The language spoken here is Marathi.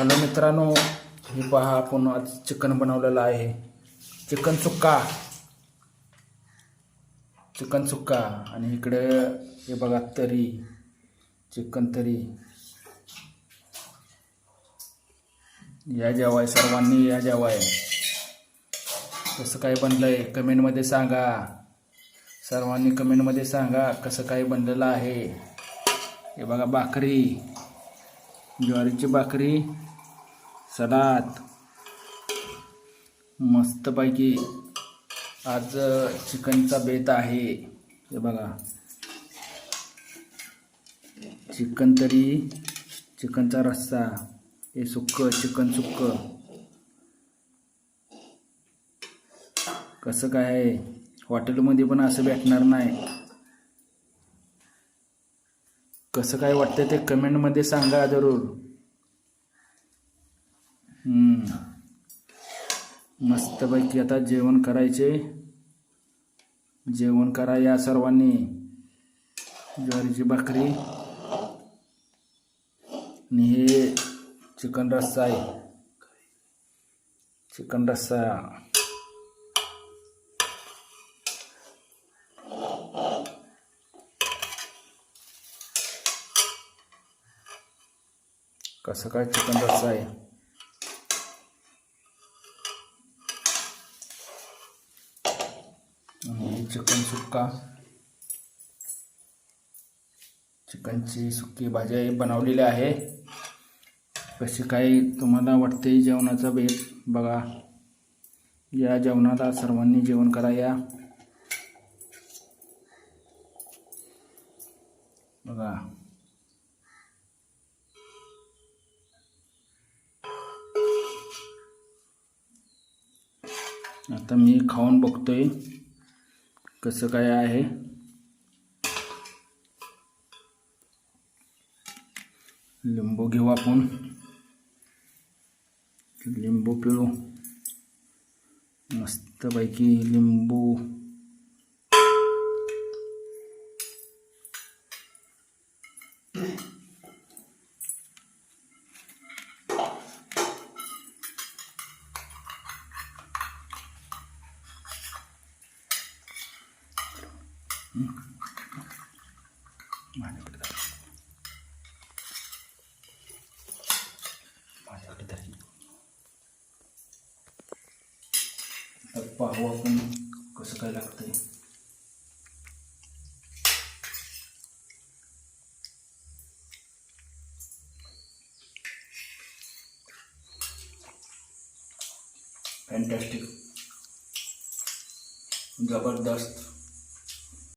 हॅलो मित्रांनो हे पहा आपण आज चिकन बनवलेलं आहे. चिकन सुक्का. चिकन सुक्का. आणि इकडे हे बघा तरी. चिकन तरी. या जेवाय सर्वांनी या जेवाय. कसं काय बनलंय कमेंटमध्ये सांगा. सर्वांनी कमेंटमध्ये सांगा कसं काय बनलेलं आहे. हे बघा भाकरी. ज्वारीची भाकरी. सलाद मस्तपैकी आज चिकनचा बेत आहे. हे बघा. चिकन तरी चिकनचा रस्सा. हे सुक्क चिकन सुक्क. कसं काय आहे? हॉटेलमध्ये पण असं भेटणार नाही. कसं काय वाटतं ते कमेंटमध्ये सांगा जरूर. मस्तपैकी आता जेवण करायचे. जेवण करा या सर्वांनी. ज्वारीची भाकरी. आणि हे चिकन रस्सा आहे. चिकन रस्सा. कसं काय चिकन रस्सा आहे आणि चिकन सुक्का चिकनची सुकी भाजी बनवलेली आहे. कशी काय तुम्हाला वाटते जेवणाचा बेत बघा. या जेवणाला सर्वांनी जेवण करा या. बघा. आता मी खाऊन बघतोय. कसं काय आहे? लिंबू घेऊ आपण. लिंबू पिळू. मस्तपैकी लिंबू माझ्याकडे माझ्याकडे पाहू आपण कसं काय लागतंय फॅन्टॅस्टिक जबरदस्त.